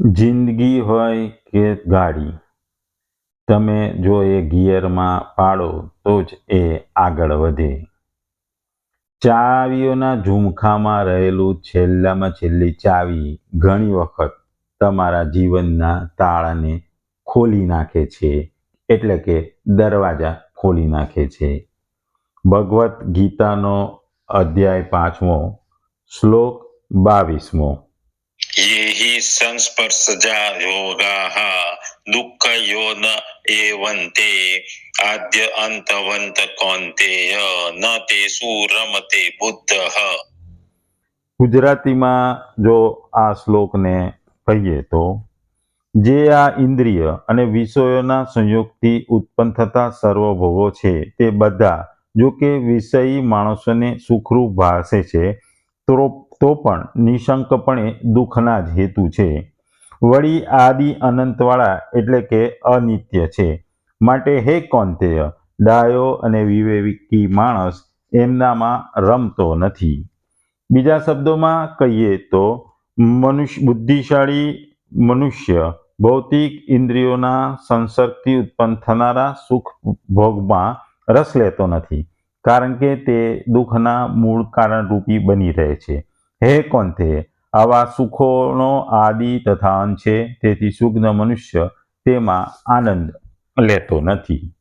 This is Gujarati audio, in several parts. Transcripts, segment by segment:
જિંદગી હોય કે ગાડી, તમે જો એ ગિયરમાં પાડો તો જ એ આગળ વધે. ચાવીઓના ઝુમખામાં રહેલું છેલ્લામાં છેલ્લી ચાવી ઘણી વખત તમારા જીવનના તાળાને ખોલી નાખે છે, એટલે કે દરવાજા ખોલી નાખે છે. ભગવદ્ ગીતાનો અધ્યાય પાંચમો, શ્લોક બાવીસમો. સંસ્પર્શજા યોગા દુઃખ યોન એવંતે આદ્ય અંતવંત કોંતેય ન તે સુરમતે બુદ્ધ ગુજરાતીમાં જો આ શ્લોકને કહીએ તો, જે આ ઇન્દ્રિય અને વિષયોના સંયોગથી ઉત્પન્ન થતા સર્વભોગો છે, તે બધા, જો કે વિષયી માણસોને સુખરૂપ ભાષે છે, તો તો પણ નિશંકપણે દુઃખના જ હેતુ છે. વળી આદિ અનંતવાળા એટલે કે અનિત્ય છે. માટે હે કોંતેય, ડાયો અને વિવેકી માણસ એમનામાં રમતો નથી. બીજા શબ્દોમાં કહીએ તો, મનુષ્ય બુદ્ધિશાળી મનુષ્ય ભૌતિક ઇન્દ્રિયોના સંસર્ગથી ઉત્પન્ન થનારા સુખ ભોગમાં રસ લેતો નથી. કારણ કે તે દુઃખના મૂળ કારણરૂપી બની રહે છે. હે કોંતે આવા સુખોનો આદિ તથા અંત છે, તેથી સુગ્ન મનુષ્ય તેમાં આનંદ લેતો નથી.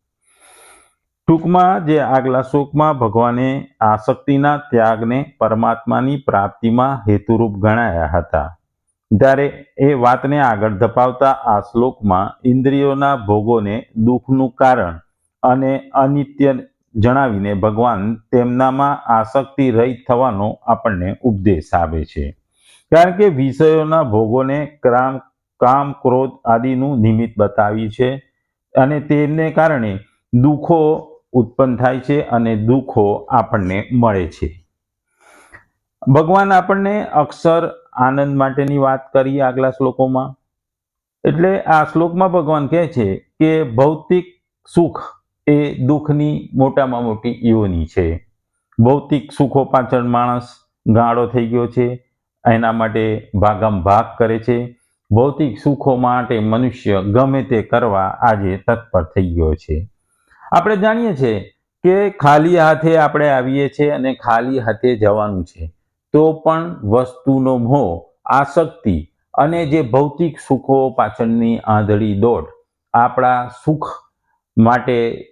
ટૂંકમાં જે આગલા શ્લોકમાં ભગવાને આસક્તિના ત્યાગને પરમાત્માની પ્રાપ્તિમાં હેતુરૂપ ગણાયા હતા. ત્યારે એ વાતને આગળ ધપાવતા આ શ્લોકમાં ઇન્દ્રિયોના ભોગોને દુઃખનું કારણ અને અનિત્ય જણાવીને ભગવાન તેમનામાં આસક્તિ રહિત થવાનો આપણને ઉપદેશ આપે છે. કારણ કે વિષયોના ભોગોને ક્રામ, કામ, ક્રોધ આદિનું નિમિત્ત બતાવી છે અને તેમને કારણે દુઃખો ઉત્પન્ન થાય છે અને દુઃખો આપણને મળે છે. ભગવાન આપણને અક્ષર આનંદ માટેની વાત કરી આગલા શ્લોકોમાં. એટલે આ શ્લોકમાં ભગવાન કહે છે કે ભૌતિક સુખ એ દુઃખની મોટામાં મોટી યોની છે. ભૌતિક સુખો પાછળ માણસ ગાળો થઈ ગયો છે, એના માટે ભાગમ ભાગ કરે છે. ભૌતિક સુખો માટે મનુષ્ય ગમે તે કરવા આજે તત્પર થઈ ગયો છે. આપણે જાણીએ છીએ કે ખાલી હાથે આપણે આવીએ છીએ અને ખાલી હાથે જવાનું છે. તો પણ વસ્તુનો મોહ, આસક્તિ અને જે ભૌતિક સુખો પાછળની આંધળી દોડ આપણા સુખ માટે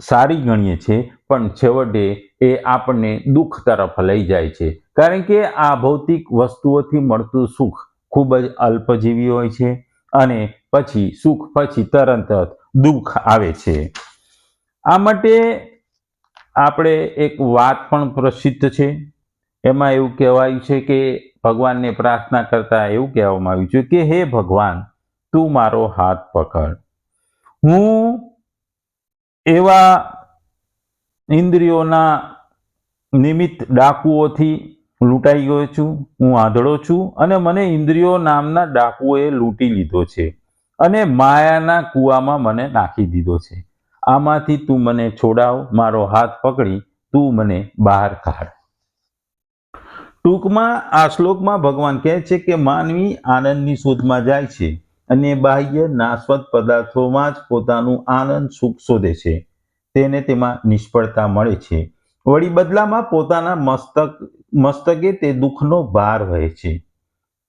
સારી ગણીએ છીએ, પણ છેવટે એ આપણને દુઃખ તરફ લઈ જાય છે. કારણ કે આ ભૌતિક વસ્તુઓથી મળતું સુખ ખૂબ જ અલ્પજીવી હોય છે અને પછી સુખ પછી તરત જ દુઃખ આવે છે. આ માટે આપણે એક વાત પણ પ્રસિદ્ધ છે. એમાં એવું કહેવાયું છે કે ભગવાનને પ્રાર્થના કરતા એવું કહેવામાં આવ્યું છે કે, હે ભગવાન, તું મારો હાથ પકડ. હું એવા ઇન્દ્રિયોના નિમિત્ત ડાકુઓથી લૂંટાઈ ગયો છું, હું આંધળો છું અને મને ઇન્દ્રિયો નામના ડાકુઓએ લૂંટી લીધો છે અને માયાના કૂવામાં મને નાખી દીધો છે. આમાંથી તું મને છોડાવ, મારો હાથ પકડી, તું મને બહાર કાઢ. ટૂંકમાં આ શ્લોકમાં ભગવાન કહે છે કે માનવી આનંદની શોધમાં જાય છે. અને બાહ્ય નાશવત પદાર્થોમાં જ પોતાનું આનંદ, સુખ શોધે છે. તેને તેમાં નિષ્ફળતા મળે છે. વળી બદલામાં પોતાના મસ્તક, મસ્તકે તે દુઃખનો ભાર વહે છે.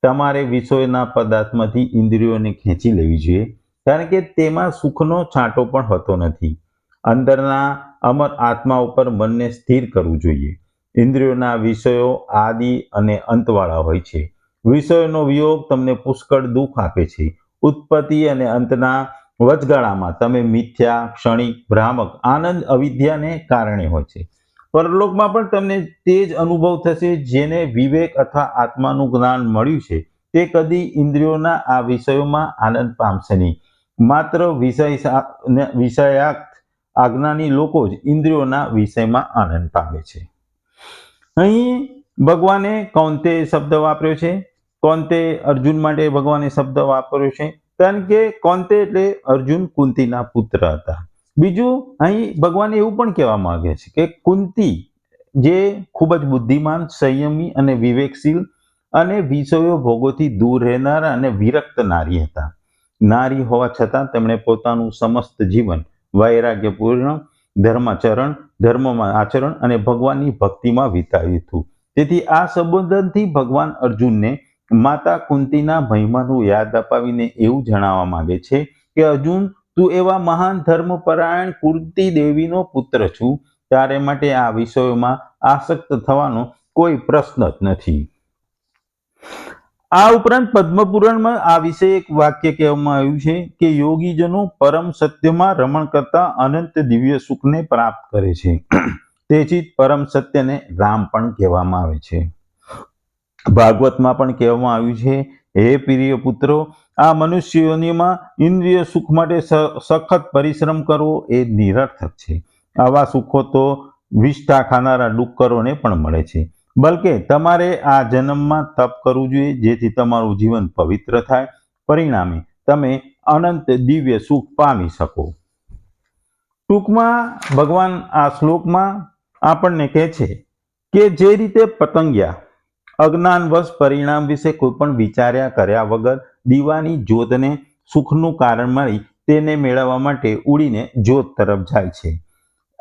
તમારે વિષયોના પદાર્થમાંથી ઇન્દ્રિયોને ખેંચી લેવી જોઈએ, કારણ કે તેમાં સુખનો છાંટો પણ હોતો નથી. અંદરના અમર આત્મા ઉપર મનને સ્થિર કરવું જોઈએ. ઇન્દ્રિયોના વિષયો આદિ અને અંતવાળા હોય છે. વિષયોનો વિયોગ તમને પુષ્કળ દુઃખ આપે છે. ઉત્પત્તિ અને અંતના વચગાળામાં તમે મિથ્યા, ક્ષણિક, ભ્રામક, આનંદ, અવિદ્યાને કારણે હોય છે. પરલોકમાં પણ તમને તે જ અનુભવ થશે જેને વિવેક અથવા આત્માનું જ્ઞાન મળ્યું છે. તે કદી ઇન્દ્રિયોના આ વિષયોમાં આનંદ પામશે નહીં. માત્ર વિષય વિષયાક આજ્ઞાની લોકો જ ઇન્દ્રિયોના વિષયમાં આનંદ પામે છે. અહીં ભગવાને કૌંતે શબ્દ વાપર્યો છે. કોંતે અર્જુન માટે ભગવાને શબ્દ વાપર્યો છે. કારણ કે કોંતે એટલે અર્જુન કુંતીના પુત્ર હતા. બીજું, અહીં ભગવાન એવું પણ કહેવા માંગે છે કે કુંતી જે ખૂબ જ બુદ્ધિમાન, સંયમી અને વિવેકશીલ અને વિષયો ભોગોથી દૂર રહેનારા અને વિરક્ત નારી હતા. નારી હોવા છતાં તેમણે પોતાનું સમસ્ત જીવન વૈરાગ્યપૂર્ણ ધર્માચરણ, ધર્મમાં આચરણ અને ભગવાનની ભક્તિમાં વિતાવ્યું હતું. તેથી આ સંબોધનથી ભગવાન અર્જુનને માતા કુંતીના મહિમાનું યાદ અપાવીને એવું જણાવવા માંગે છે કે, અર્જુન, તું એવા મહાન ધર્મપરાયણ કુંતી દેવીનો પુત્ર છું. તારે માટે આ વિષયોમાં આસક્ત થવાનો કોઈ પ્રશ્ન જ નથી. આ ઉપરાંત પદ્મપુરાણમાં આ વિશે એક વાક્ય કહેવામાં આવ્યું છે કે, યોગીજનો પરમ સત્યમાં રમણ કરતા અનંત દિવ્ય સુખને પ્રાપ્ત કરે છે. તેથી પરમ સત્યને રામ પણ કહેવામાં આવે છે. ભાગવતમાં પણ કહેવામાં આવ્યું છે, હે પ્રિય પુત્રો, આ મનુષ્યોનીમાં ઇન્દ્રિય સુખ માટે સખત પરિશ્રમ કરવો એ નિરર્થક છે. આવા સુખો તો વિષ્ઠા ખાનારા ડુક્કરોને પણ મળે છે. બલકે તમારે આ જન્મમાં તપ કરવું જોઈએ, જેથી તમારું જીવન પવિત્ર થાય. પરિણામે તમે અનંત દિવ્ય સુખ પામી શકો. ટૂંકમાં ભગવાન આ શ્લોકમાં આપણને કહે છે કે જે રીતે પતંગિયા અજ્ઞાનવશ પરિણામ વિશે કોઈ પણ વિચાર્યા કર્યા વગર દીવાની જ્યોતને સુખનું કારણ મળી તેને મેળવવા માટે ઉડીને જ્યોત તરફ જાય છે.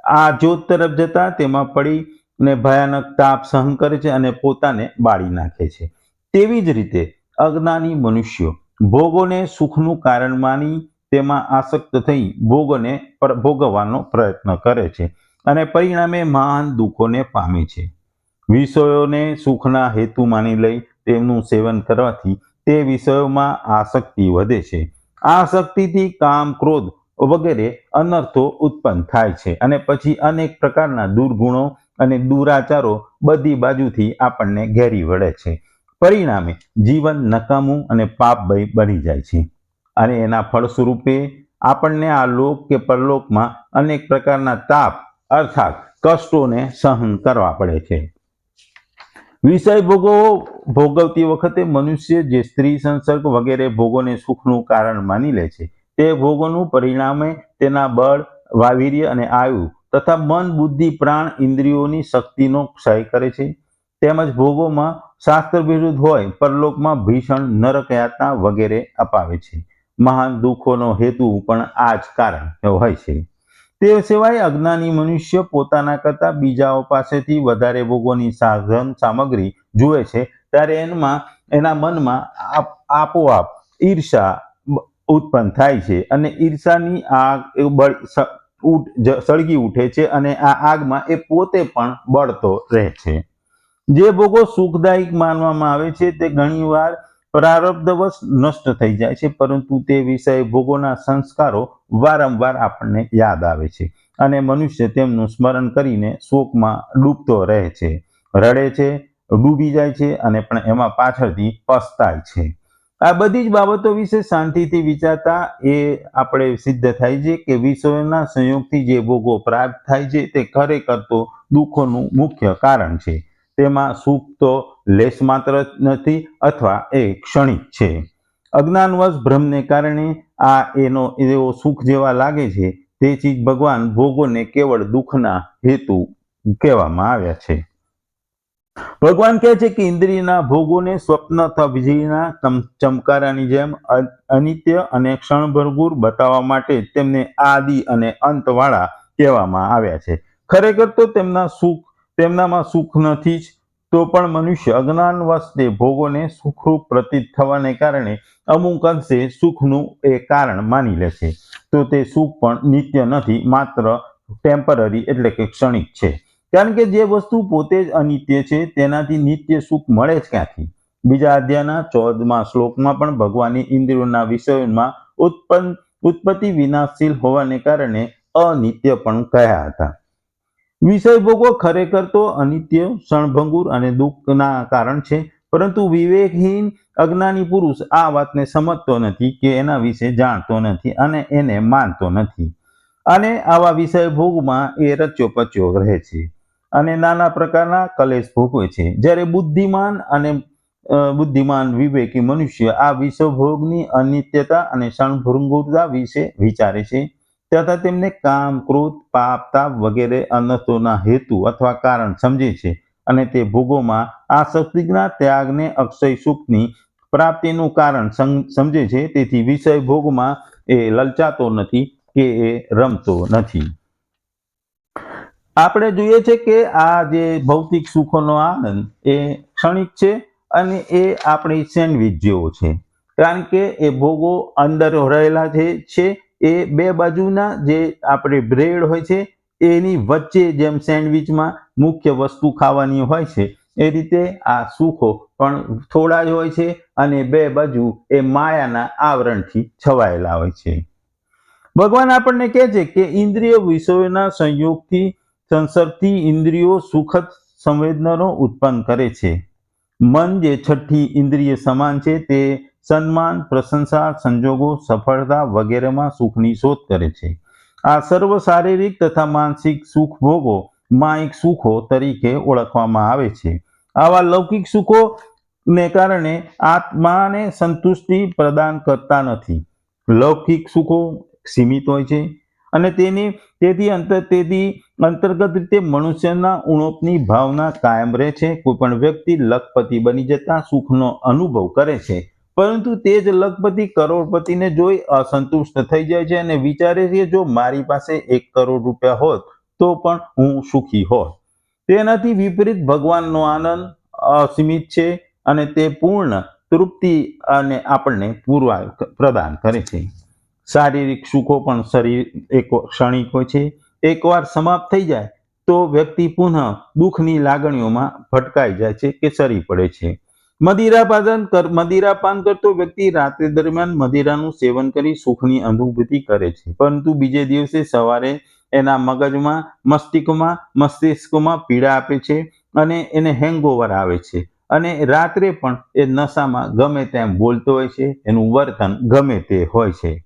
આ જ્યોત તરફ જતા તેમાં પડી ને ભયાનક તાપ સહન કરે છે અને પોતાને બાળી નાખે છે. તેવી જ રીતે અજ્ઞાની મનુષ્યો ભોગોને સુખનું કારણ માની તેમાં આસક્ત થઈ ભોગોને ભોગવવાનો પ્રયત્ન કરે છે અને પરિણામે મહાન દુઃખોને પામે છે. વિષયોને સુખના હેતુ માની લઈ તેમનું સેવન કરવાથી તે વિષયોમાં આસક્તિ વધે છે. આ આસક્તિથી કામ, ક્રોધ વગેરે અનર્થો ઉત્પન્ન થાય છે અને પછી અનેક પ્રકારના દુર્ગુણો અને દુરાચારો બધી બાજુથી આપણને ઘેરી વળે છે. પરિણામે જીવન નકામું અને પાપભય બની જાય છે અને એના ફળ સ્વરૂપે આપણને આ લોક કે પરલોકમાં અનેક પ્રકારના તાપ અર્થાત કષ્ટોને સહન કરવા પડે છે. વિષય ભોગો ભોગવતી વખતે મનુષ્ય જે સ્ત્રી સંસર્ગ વગેરે ભોગોને સુખનું કારણ માની લે છે, તે ભોગોનું પરિણામે તેના બળ, વાવીર્ય અને આયુ તથા મન, બુદ્ધિ, પ્રાણ ઇન્દ્રિયોની શક્તિનો ક્ષય કરે છે. તેમજ ભોગોમાં શાસ્ત્ર વિરુદ્ધ હોય, પરલોકમાં ભીષણ નરક યાતના વગેરે અપાવે છે. મહાન દુઃખોનો હેતુ પણ આ જ કારણ હોય છે. તે સિવાય અજ્ઞાની મનુષ્ય પોતાના કરતા બીજાઓ પાસેથી વધારે ભોગોની સાધન સામગ્રી જુએ છે, ત્યારે એમાં એના મનમાં આપ, આપોઆપ ઈર્ષા ઉત્પન્ન થાય છે અને ઈર્ષાની આગ સળગી ઉઠે છે અને આ આગમાં એ પોતે પણ બળતો રહે છે. જે ભોગો સુખદાયક માનવામાં આવે છે તે ઘણીવાર પ્રારબ્ધવશ નષ્ટ થઈ જાય છે, પરંતુ તે વિષય ભોગોના સંસ્કારો વારંવાર આપણને યાદ આવે છે અને મનુષ્ય તેમનું સ્મરણ કરીને શોકમાં ડૂબતો રહે છે. રડે છે, ડૂબી જાય છે અને પણ એમાં પાછળથી પસ્તાય છે. આ બધી જ બાબતો વિશે શાંતિથી વિચારતા એ આપણે સિદ્ધ થાય છે કે વિષયોના સંયોગથી જે ભોગો પ્રાપ્ત થાય છે તે ખરેખર તો દુઃખોનું મુખ્ય કારણ છે. તેમાં સુખ તો લેશ માત્ર નથી અથવા એ ક્ષણિક છે. અજ્ઞાનવશ ભ્રમને કારણે આ એનો એવો સુખ જેવા લાગે છે, તે ચીજ ભગવાન ભોગોને કેવળ દુઃખના હેતુ કહેવામાં આવ્યા છે. ભગવાન કહે છે કે ઇન્દ્રિયના ભોગોને સ્વપ્ન અથવા વીજળીના ચમ- ચમકારાની જેમ અનિત્ય અને ક્ષણભરગુર બતાવવા માટે તેમને આદિ અને અંતવાળા કહેવામાં આવ્યા છે. ખરેખર તો તેમના સુખ તેમનામાં સુખ નથી જ. તો પણ મનુષ્ય અજ્ઞાનવશ તે ભોગોને સુખરૂપ પ્રતીત થવાને કારણે અમુક અંશે સુખનું એ કારણ માની લે છે. તો તે સુખ પણ નિત્ય નથી, માત્ર ટેમ્પરરી એટલે કે ક્ષણિક છે. કારણ કે જે વસ્તુ પોતે જ અનિત્ય છે, તેનાથી નિત્ય સુખ મળે જ ક્યાંથી? બીજા અધ્યાયના ચૌદમા શ્લોકમાં પણ ભગવાનની ઇન્દ્રિયોના વિષયોમાં ઉત્પન્ન, ઉત્પત્તિ વિનાશશીલ હોવાને કારણે અનિત્ય પણ કહ્યા હતા. વિષય ભોગો ખરેખર તો અનિત્ય, ક્ષણભંગુર અને દુઃખના કારણ છે. પરંતુ વિવેકહીન અજ્ઞાની પુરુષ આ વાતને સમજતો નથી કે એના વિશે જાણતો નથી અને એને માનતો નથી. અને આવા વિષય ભોગમાં એ રચ્યો પચ્યો રહે છે અને નાના પ્રકારના કલેશ ભોગવે છે. જ્યારે બુદ્ધિમાન અને બુદ્ધિમાન વિવેકી મનુષ્ય આ વિષયભોગની અનિત્યતા અને ક્ષણભૃંગુરતા વિશે વિચારે છે તથા તેમને કામ, ક્રોધ, પાપ, તાપ વગેરે અનર્થોના હેતુ અથવા કારણ સમજે છે અને તે ભોગોમાં આ શક્તિના ત્યાગને અક્ષય સુખની પ્રાપ્તિનું કારણ સમજે છે. તેથી વિષય ભોગમાં એ લલચાતો નથી કે એ રમતો નથી. આપણે જોઈએ છે કે આ જે ભૌતિક સુખોનો આનંદ એ ક્ષણિક છે અને એ આપણી સેન્ડવિચ જેવો છે. કારણ કે એ ભોગો અંદર રહેલા છે એ બે બાજુના જે આપણે બ્રેડ હોય છે, એની વચ્ચે જેમ સેન્ડવિચમાં મુખ્ય વસ્તુ ખાવાની હોય છે, એ રીતે આ સુખો પણ થોડા જ હોય છે અને બે બાજુ એ માયાના આવરણથી છવાયેલા હોય છે. ભગવાન આપણને કહે છે કે ઇન્દ્રિય વિષયોના સંયોગથી, સંસર્ગથી ઇન્દ્રિયો સુખદ સંવેદનાનો ઉત્પન્ન કરે છે. મન જે છઠ્ઠી ઇન્દ્રિય સમાન છે તે સન્માન, પ્રશંસા, સંજોગો, સફળતા વગેરેમાં સુખની શોધ કરે છે. આ સર્વ શારીરિક તથા માનસિક સુખ ભોગો માયિક સુખો તરીકે ઓળખવામાં આવે છે. આવા લૌકિક સુખો ને કારણે આત્માને સંતુષ્ટિ પ્રદાન કરતા નથી. લૌકિક સુખો સીમિત હોય છે અને તેની તેથી અંતર તેથી અંતર્ગત રીતે મનુષ્યના ઉણપની ભાવના કાયમ રહે છે. કોઈ પણ વ્યક્તિ લખપતિ બની જતા સુખનો અનુભવ કરે છે. પરંતુ તે જ લખપતિ કરોડપતિને જોઈ અસંતુષ્ટ થઈ જાય છે અને વિચારે છે, જો મારી પાસે એક કરોડ રૂપિયા હોત, તો પણ હું સુખી હોત. તેનાથી વિપરીત ભગવાનનો આનંદ અસીમિત છે અને તે પૂર્ણ તૃપ્તિ અને આપણને પૂરવા પ્રદાન કરે છે. શારીરિક સુખો પણ શરીર એક ક્ષણિક હોય છે. એકવાર સમાપ્ત થઈ જાય, તો વ્યક્તિ પુનઃ દુઃખની લાગણીઓમાં ભટકાઈ જાય છે કે સરી પડે છે. મદિરાપાન મદિરાપાન કરતો વ્યક્તિ રાત્રિ દરમિયાન મદિરાનું સેવન કરી સુખની અનુભૂતિ કરે છે. પરંતુ બીજે દિવસે સવારે એના મગજમાં, મસ્તિષ્કમાં મસ્તિષ્કમાં પીડા આપે છે અને એને હેંગઓવર આવે છે. અને રાત્રે પણ એ નશામાં ગમે તેમ બોલતો હોય છે, એનું વર્તન ગમે તે હોય છે.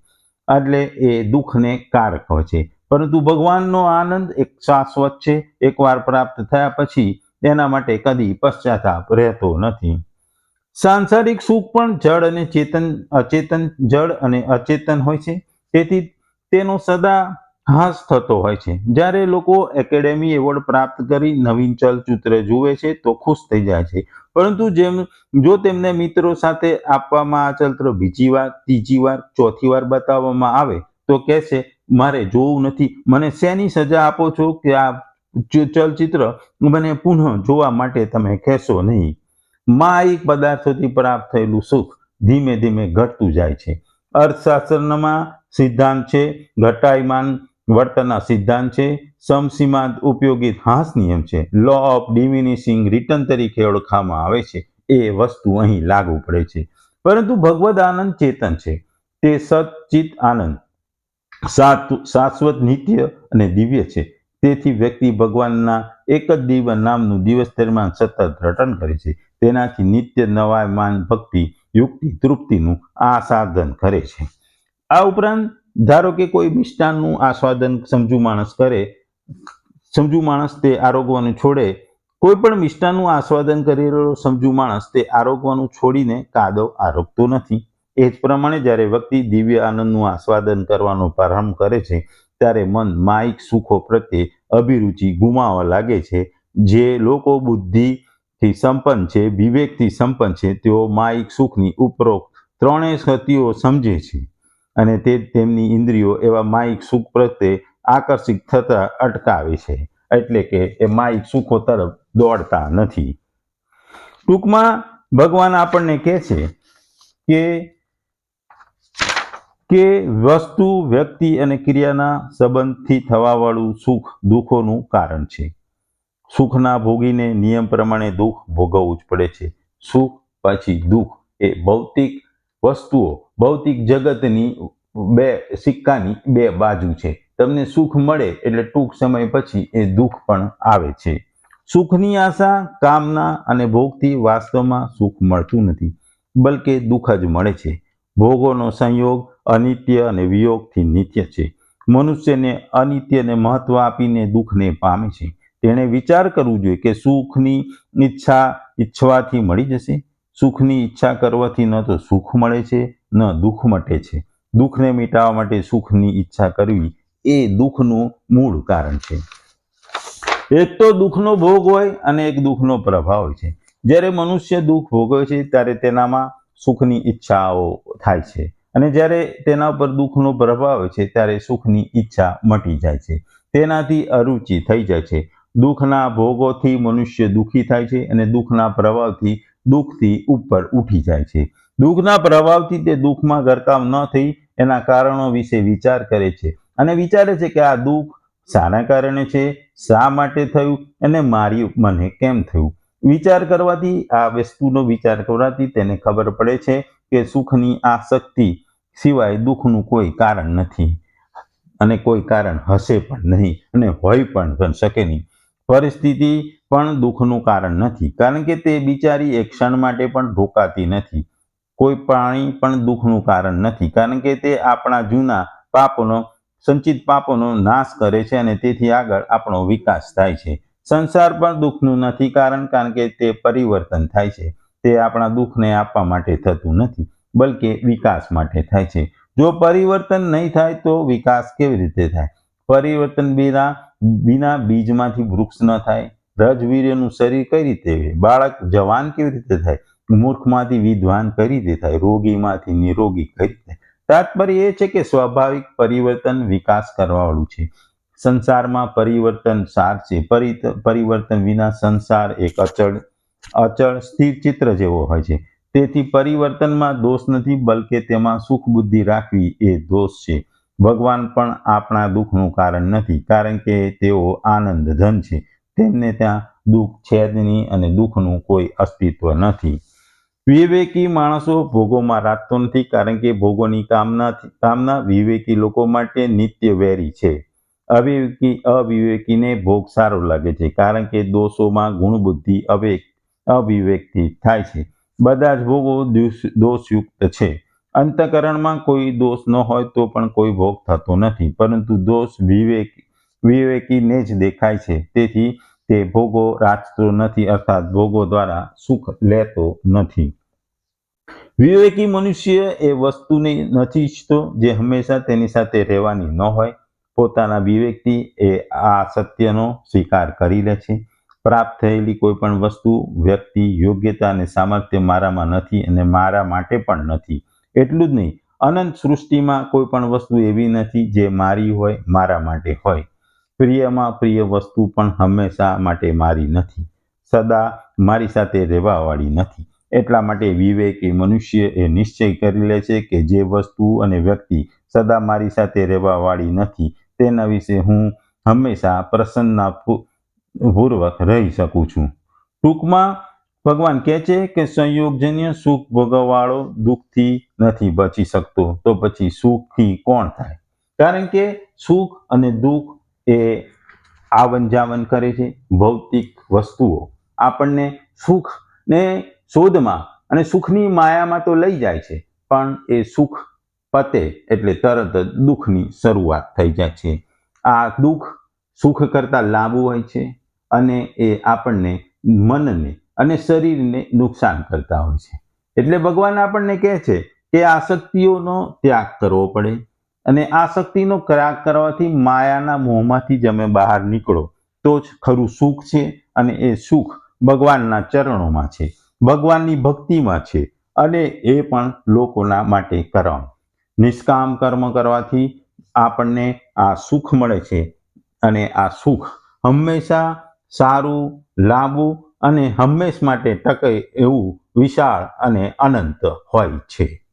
એટલે એ દુઃખને કારક હોય છે. પરંતુ ભગવાનનો આનંદ એક શાશ્વત છે. એકવાર પ્રાપ્ત થયા પછી એના માટે કદી પશ્ચાતાપ રહેતો નથી. સાંસારિક સુખ પણ જળ અને ચેતન, અચેતન જળ અને અચેતન હોય છે. તેથી તેનો સદા હાસ થતો હોય છે. જ્યારે લોકો એકેડેમી એવોર્ડ પ્રાપ્ત કરી નવીન ચલચિત્ર જુએ છે તો ખુશ થઈ જાય છે. પરંતુ જેમ જો તેમને મિત્રો સાથે આપવામાં આ ચલચિત્ર બીજી વાર, ત્રીજી વાર, ચોથી વાર બતાવવામાં આવે તો કહેશે, મારે જોવું નથી. મને શેની સજા આપો છો કે આ ચલચિત્ર મને પુનઃ જોવા માટે તમે કહેશો નહીં? માયિક પદાર્થોથી પ્રાપ્ત થયેલું સુખ ધીમે ધીમે ઘટતું જાય છે. અર્થશાસ્ત્રમાં સિદ્ધાંત છે, ઘટાયમાન વર્તનના સિદ્ધાંત છે, સમસીમાંત ઉપયોગી હાસ નિયમ છે. લો ઓફ ડિમિનિશિંગ રિટર્ન તરીકે ઓળખવામાં આવે છે. એ વસ્તુ અહીં લાગુ પડે છે. પરંતુ ભગવદ આનંદ ચેતન છે. તે સચિત આનંદ. શાશ્વત નિત્ય અને દિવ્ય છે. તેથી વ્યક્તિ ભગવાનના એક જ દીવન નામનું દિવસ દરમિયાન સતત રટન કરે છે. તેનાથી નિત્ય નવાયમાન ભક્તિ, યુક્તિ, તૃપ્તિનું આસાધન કરે છે. આ ઉપરાંત, ધારો કે કોઈ મિષ્ટાનનું આસ્વાદન સમજુ માણસ કરે, સમજુ માણસ તે આરોગવાનું છોડે, કોઈ પણ મિષ્ટાનનું આસ્વાદન કરી રહેલો સમજુ માણસ તે આરોગવાનું છોડીને કાદવ આરોગતો નથી. એ જ પ્રમાણે જ્યારે વ્યક્તિ દિવ્ય આનંદનું આસ્વાદન કરવાનો પ્રારંભ કરે છે, ત્યારે મન માયિક સુખો પ્રત્યે અભિરુચિ ગુમાવવા લાગે છે. જે લોકો બુદ્ધિથી સંપન્ન છે, વિવેકથી સંપન્ન છે, તેઓ માયિક સુખની ઉપરોક્ત ત્રણેય સતીઓ સમજે છે અને તે તેમની ઇન્દ્રિયો એવા માયિક સુખ પ્રત્યે આકર્ષિત થતા અટકાવે છે. એટલે કે એ માયિક સુખો તરફ દોડતા નથી. ટૂંકમાં ભગવાન આપણને કહે છે કે કે વસ્તુ, વ્યક્તિ અને ક્રિયાના સંબંધથી થવાવાળું સુખ દુઃખોનું કારણ છે. સુખના ભોગીને નિયમ પ્રમાણે દુઃખ ભોગવવું જ પડે છે. સુખ પછી દુઃખ એ ભૌતિક વસ્તુઓ, ભૌતિક જગતની બે સિક્કાની બે બાજુ છે. તમને સુખ મળે એટલે ટૂંક સમય પછી એ દુઃખ પણ આવે છે. સુખની આશા, કામના અને ભોગથી વાસ્તવમાં સુખ મળતું નથી, બલકે દુઃખ જ મળે છે. ભોગોનો સંયોગ અનિત્ય અને વિયોગથી નિત્ય છે. મનુષ્યને અનિત્યને મહત્વ આપીને દુઃખને પામે છે. તેણે વિચાર કરવું જોઈએ કે સુખની ઈચ્છા ઈચ્છવાથી મળી જશે. સુખની ઈચ્છા કરવાથી ન તો સુખ મળે છે, ન દુઃખ મટે છે. દુઃખને મિટાવવા માટે સુખની ઈચ્છા કરવી એ દુઃખનું મૂળ કારણ છે. એક તો દુઃખનો ભોગ હોય અને એક દુઃખનો પ્રભાવ હોય છે. જ્યારે મનુષ્ય દુઃખ ભોગવે છે, ત્યારે તેનામાં સુખની ઈચ્છાઓ થાય છે. અને જ્યારે તેના પર દુઃખનો પ્રભાવ હોય છે, ત્યારે સુખની ઈચ્છા મટી જાય છે. તેનાથી અરુચિ થઈ જાય છે. દુઃખના ભોગોથી મનુષ્ય દુઃખી થાય છે અને દુઃખના પ્રભાવથી દુઃખથી ઉપર ઉઠી જાય છે. દુઃખના પ્રભાવથી તે દુઃખમાં ગરકાવ ન થઈ એના કારણો વિશે વિચાર કરે છે અને વિચારે છે કે આ દુઃખ શાના કારણે છે, શા માટે થયું અને મારી મને કેમ થયું? વિચાર કરવાથી, આ વસ્તુનો વિચાર કરવાથી તેને ખબર પડે છે કે સુખની આસક્તિ સિવાય દુઃખનું કોઈ કારણ નથી અને કોઈ કારણ હશે પણ નહીં અને હોય પણ શકે નહીં. પરિસ્થિતિ પણ દુઃખનું કારણ નથી. કારણ કે તે બિચારી એક ક્ષણ માટે પણ રોકાતી નથી. કોઈ પ્રાણી પણ દુઃખનું કારણ નથી. કારણ કે તે આપણા જૂના પાપોનો, સંચિત પાપોનો નાશ કરે છે અને તેથી આગળ આપણો વિકાસ થાય છે. સંસાર પણ દુઃખનું નથી કારણ કારણ કે તે પરિવર્તન થાય છે. તે આપણા દુઃખને આપવા માટે થતું નથી, બલકે વિકાસ માટે થાય છે. જો પરિવર્તન નહીં થાય તો વિકાસ કેવી રીતે થાય? પરિવર્તન બિના બિના બીજમાંથી વૃક્ષ ન થાય. રજવીર્યનું શરીર કઈ રીતે બાળક જવાન કેવી રીતે થાય? મૂર્ખમાંથી વિદ્વાન કઈ રીતે થાય? રોગીમાંથી નિરોગી કઈ રીતે તાત્પર્ય એ છે કે સ્વાભાવિક પરિવર્તન વિકાસ કરવાવાળું છે. સંસારમાં પરિવર્તન સાર છે. પરિ- પરિવર્તન વિના સંસાર એક અચળ અચળ સ્થિર ચિત્ર જેવો હોય છે. તેથી પરિવર્તનમાં દોષ નથી, બલકે તેમાં સુખ બુદ્ધિ રાખવી એ દોષ છે. ભગવાન પણ આપણા દુઃખનું કારણ નથી, કારણ કે તેઓ આનંદ ધન છે. તેમને ત્યાં દુઃખ છે જ નહીં અને દુઃખનું કોઈ અસ્તિત્વ નથી. વિવેકી માણસો ભોગોમાં રાખતો નથી, કારણ કે ભોગોની કામના કામના વિવેકી લોકો માટે નિત્ય વેરી છે. અવિવેકી, અવિવેકીને ભોગ સારો લાગે છે, કારણ કે દોષોમાં ગુણબુદ્ધિ અવેક અવિવેકથી થાય છે. બધા જ ભોગો દોષ- દોષયુક્ત છે. અંતકરણમાં કોઈ દોષ ન હોય તો પણ કોઈ ભોગ થતો નથી. પરંતુ દોષ વિવેક, વિવેકીને જ દેખાય છે. તેથી તે ભોગો રાચતો નથી અર્થાત ભોગો દ્વારા સુખ લેતો નથી. વિવેકી મનુષ્ય એ વસ્તુને નથી ઈચ્છતો જે હંમેશા તેની સાથે રહેવાની ન હોય. પોતાના વિવેકથી એ આ સત્યનો સ્વીકાર કરી લે છે. પ્રાપ્ત થયેલી કોઈ પણ વસ્તુ વ્યક્તિ યોગ્યતા અને સામર્થ્ય મારામાં નથી અને મારા માટે પણ નથી. એટલું જ નહીં. અનંત સૃષ્ટિમાં કોઈ પણ વસ્તુ એવી નથી જે મારી હોય, મારા માટે હોય. પ્રિયમાં પ્રિય વસ્તુ પણ હંમેશા માટે મારી નથી. સદા મારી સાથે રહેવાવાળી નથી. એટલા માટે વિવેકી મનુષ્ય એ નિશ્ચય કરી લે છે કે જે વસ્તુ અને વ્યક્તિ સદા મારી સાથે રહેવાવાળી નથી, તેના વિશે હું હંમેશા પ્રસન્નતા પૂર્વક રહી શકું છું. ટૂંકમાં ભગવાન કહે છે કે સંયોગજન્ય સુખ ભોગવવાળો દુઃખથી નથી બચી શકતો. તો પછી સુખથી કોણ થાય? કારણ કે સુખ અને દુઃખ એ આવન જાવન કરે છે ભૌતિક વસ્તુઓ. આપણને સુખને શોધમાં અને સુખની માયામાં તો લઈ જાય છે, પણ એ સુખ પતે એટલે તરત જ દુઃખની શરૂઆત થઈ જાય છે. આ દુઃખ સુખ કરતાં લાંબુ હોય છે અને એ આપણને મનને અને શરીરને નુકસાન કરતા હોય છે. એટલે ભગવાન આપણને કહે છે કે આસક્તિઓનો ત્યાગ કરવો પડે અને આસક્તિનો ત્યાગ કરવાથી માયાના મોહમાંથી જ અમે બહાર નીકળો તો જ ખરું સુખ છે અને એ સુખ ભગવાનના ચરણોમાં છે, ભગવાનની ભક્તિમાં છે અને એ પણ લોકોના માટે કર્મ. નિષ્કામ કર્મ કરવાથી આપણને આ સુખ મળે છે અને આ સુખ હંમેશા સારું, લાંબુ અને હંમેશ માટે ટકે એવું વિશાળ અને અનંત હોય છે.